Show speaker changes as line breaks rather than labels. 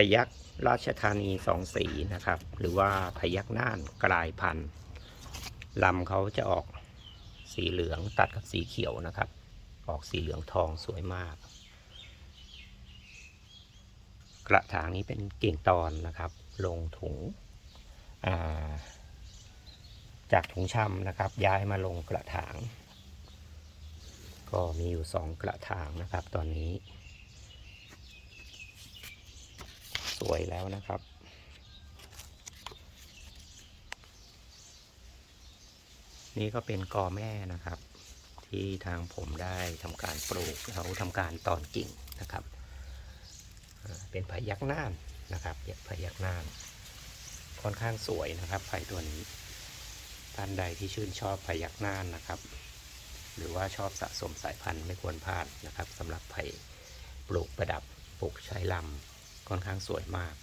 พยักราชธานีสองสีนะครับ หรือว่าพยักน่านกลายพันธุ์ลำเขาจะออกสีเหลืองตัดกับสีเขียวนะครับ ออกสีเหลืองทองสวยมาก กระถางนี้เป็นกิ่งตอนนะครับ ลงถุงาจากถุงชำนะครับ ย้ายมาลงกระถาง ก็มีอยู่สองกระถางนะครับ ตอนนี้ สวยแล้วนะครับ นี่ก็เป็นกอแม่นะครับ ที่ทางผมได้ทำการปลูกแล้วทำการตอนกิ่งนะครับ เป็นพยักน่านนะครับพยักน่าน ค่อนข้างสวยนะครับไผ่ตัวนี้ท่านใดที่ชื่นชอบพยักน่านนะครับ หรือว่าชอบสะสมสายพันธุ์ไม่ควรพลาดนะครับสำหรับไผ่ปลูกประดับปลูกใช้ลำ ค่อนข้างสวยมาก